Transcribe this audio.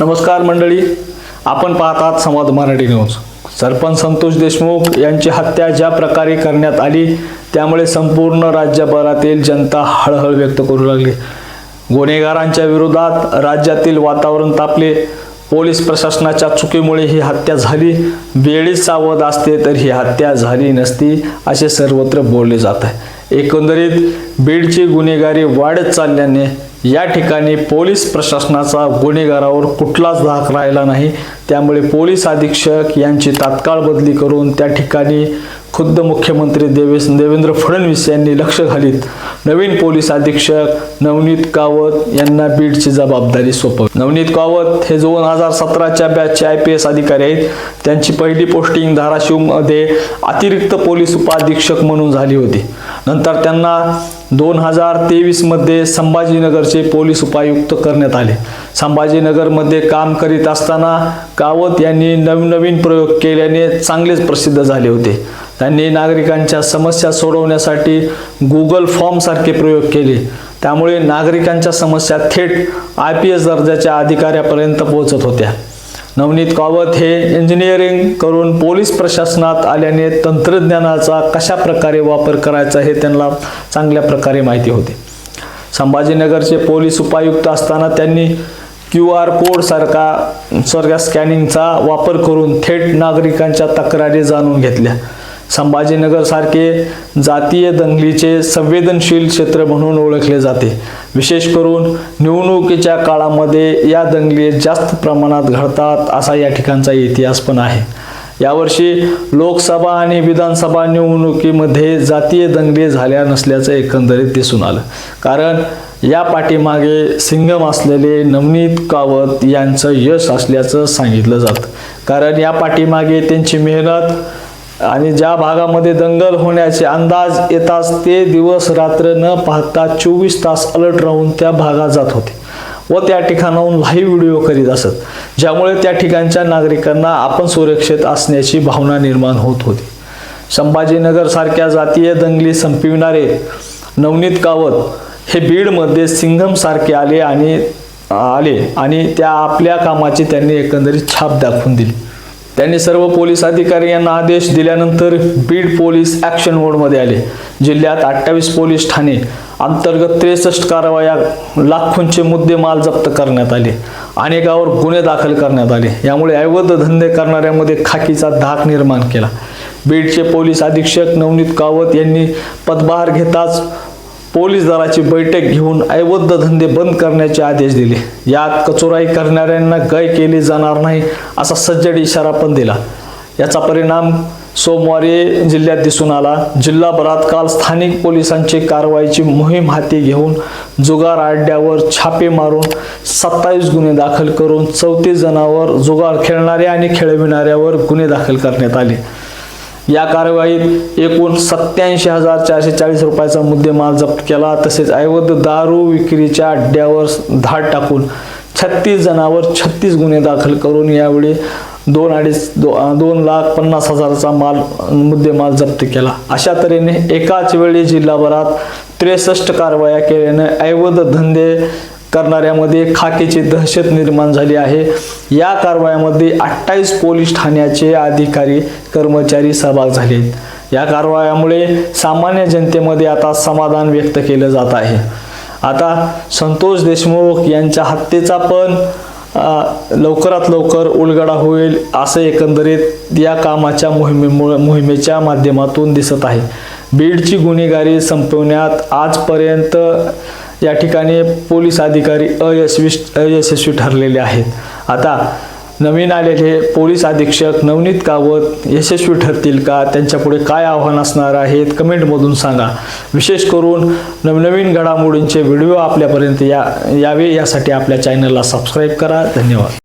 नमस्कार मंडळी. आपण पाहतात संवाद मराठी न्यूज. सरपंच संतोष देशमुख यांची हत्या ज्या प्रकारे करण्यात आली त्यामुळे संपूर्ण राज्यभरातील जनता हळहळ व्यक्त करू लागली. गुन्हेगारांच्या विरोधात राज्यातील वातावरण तापले. पोलीस प्रशासनाच्या चुकीमुळे ही हत्या झाली. वेळीच सावध असते तर ही हत्या झाली नसती असे सर्वत्र बोलले जात आहे. एकंदरीत बीडची गुन्हेगारी वाढत चालल्याने या ठिकाणी पोलीस प्रशासनाचा गुन्हेगारावर कुठलाच धाक राहिला नाही. त्यामुळे पोलीस अधीक्षक यांची तात्काळ बदली करून त्या ठिकाणी खुद्द मुख्यमंत्री देवेश देवेंद्र फडणवीस यांनी लक्ष घालीत. नवीन पोलीस अधीक्षक नवनीत कावत यांना बीडची जबाबदारी सोपवली. नवनीत कावत हे दोन हजार सतराच्या बॅचचे आय पी एस अधिकारी आहेत. त्यांची पहिली पोस्टिंग धाराशिवमध्ये अतिरिक्त पोलीस उपाधीक्षक म्हणून झाली होती. नंतर त्यांना दोन हजार तेवीसमध्ये संभाजीनगरचे पोलीस उपायुक्त करण्यात आले. संभाजीनगरमध्ये काम करीत असताना कावत यांनी नवनवीन प्रयोग केल्याने चांगलेच प्रसिद्ध झाले होते. त्यांनी नागरिकांच्या समस्या सोडवण्यासाठी गुगल फॉर्मसारखे प्रयोग केले. त्यामुळे नागरिकांच्या समस्या थेट आय पी एस दर्जाच्या अधिकाऱ्यापर्यंत पोहोचत होत्या. नवनीत कावत हे इंजिनिअरिंग करून पोलीस प्रशासनात आल्याने तंत्रज्ञानाचा कशा प्रकारे वापर करायचा हे त्यांना चांगल्या प्रकारे माहिती होते. संभाजीनगरचे पोलीस उपायुक्त असताना त्यांनी क्यू आर कोड सारखा सारख्या स्कॅनिंगचा वापर करून थेट नागरिकांच्या तक्रारी जाणून घेतल्या. संभाजीनगर सारखे जातीय दंगलीचे संवेदनशील क्षेत्र म्हणून ओळखले जाते. विशेष करून निवडणुकीच्या काळामध्ये या दंगली जास्त प्रमाणात घडतात असा या ठिकाणचा इतिहास पण आहे. यावर्षी लोकसभा आणि विधानसभा निवडणुकीमध्ये जातीय दंगली झाल्या नसल्याचं एकंदरीत दिसून आलं. कारण या पाठीमागे सिंगम असलेले नवनीत कावत यांचं यश असल्याचं सांगितलं जातं. कारण या पाठीमागे त्यांची मेहनत आणि ज्या भागामध्ये दंगल होण्याचे अंदाज येताच ते दिवस रात्र न पाहता चोवीस तास अलर्ट राहून त्या भागात जात होते व त्या ठिकाणाहून लाईव्ह व्हिडिओ करीत असत ज्यामुळे त्या ठिकाणच्या नागरिकांना आपण सुरक्षित असण्याची भावना निर्माण होत होती. संभाजीनगर सारख्या जातीय दंगली संपविणारे नवनीत कावत हे बीडमध्ये सिंघम सारखे आले आणि आले आणि त्या आपल्या कामाची त्यांनी एकंदरीत छाप दाखवून दिली. त्यांनी सर्व पोलीस अधिकारी यांना आदेश दिल्यानंतर बीड पोलीस ॲक्शन मोडमध्ये आले. जिल्ह्यात अठ्ठावीस पोलीस ठाणे अंतर्गत त्रेसष्ट कारवाया लाखोंचे मुद्देमाल जप्त करण्यात आले अनेकावर गुन्हे दाखल करण्यात आले. यामुळे अवैध धंदे करणाऱ्यांमध्ये खाकीचा धाक निर्माण केला. बीडचे पोलीस अधीक्षक नवनीत कावत यांनी पदभार घेताच पोलीस दलाची बैठक घेऊन ऐवद्ध धंदे बंद करण्याचे आदेश दिले. यात कचोराई करणाऱ्यांना गय केली जाणार नाही असा सज्जड इशारा पण दिला. याचा परिणाम सोमवारी जिल्ह्यात दिसून आला. जिल्हाभरात काल स्थानिक पोलिसांची कारवाईची मोहीम हाती घेऊन जुगार अड्ड्यावर छापे मारून सत्तावीस गुन्हे दाखल करून चौतीस जणांवर जुगार खेळणाऱ्या आणि खेळविणाऱ्यावर गुन्हे दाखल करण्यात आले. या कारवाईत एकूण सत्याऐंशी हजार चारशे चाळीस रुपयाचा मुद्देमाल जप्त केला. तसेच ऐवध दारू विक्रीच्या अड्ड्यावर धाड टाकून छत्तीस जणांवर छत्तीस गुन्हे दाखल करून यावेळी दोन अडीच दो दोन लाख पन्नास हजाराचा माल मुद्देमाल जप्त केला. अशा तऱ्हेने एकाच वेळी जिल्हाभरात त्रेसष्ट कारवाया केल्याने ऐवध धंदे करणाऱ्यामध्ये खाकेची दहशत निर्माण झाली आहे. या कारवायामध्ये अठ्ठावीस पोलीस ठाण्याचे अधिकारी कर्मचारी सहभाग झाले या कारवायामुळे सामान्य जनतेमध्ये आता समाधान व्यक्त केलं जात आहे. आता संतोष देशमुख यांच्या हत्येचा पण लवकरात लवकर उलगडा होईल असं एकंदरीत या कामाच्या मोहिमेमुळे मोहिमेच्या माध्यमातून दिसत आहे. बीडची गुन्हेगारी संपवण्यात आजपर्यंत या ठिकाणी पोलीस अधिकारी अयशस्वी अयशस्वी ठरलेले आहेत. आता नवीन आलेले पोलीस अधीक्षक नवनीत कावत यशस्वी ठरतील का? त्यांच्यापुढे काय आव्हान असणार आहेत? कमेंटमधून सांगा. विशेष करून नवनवीन घडामोडींचे व्हिडिओ आपल्यापर्यंत या यावे. यासाठी आपल्या चॅनलला सबस्क्राईब करा. धन्यवाद.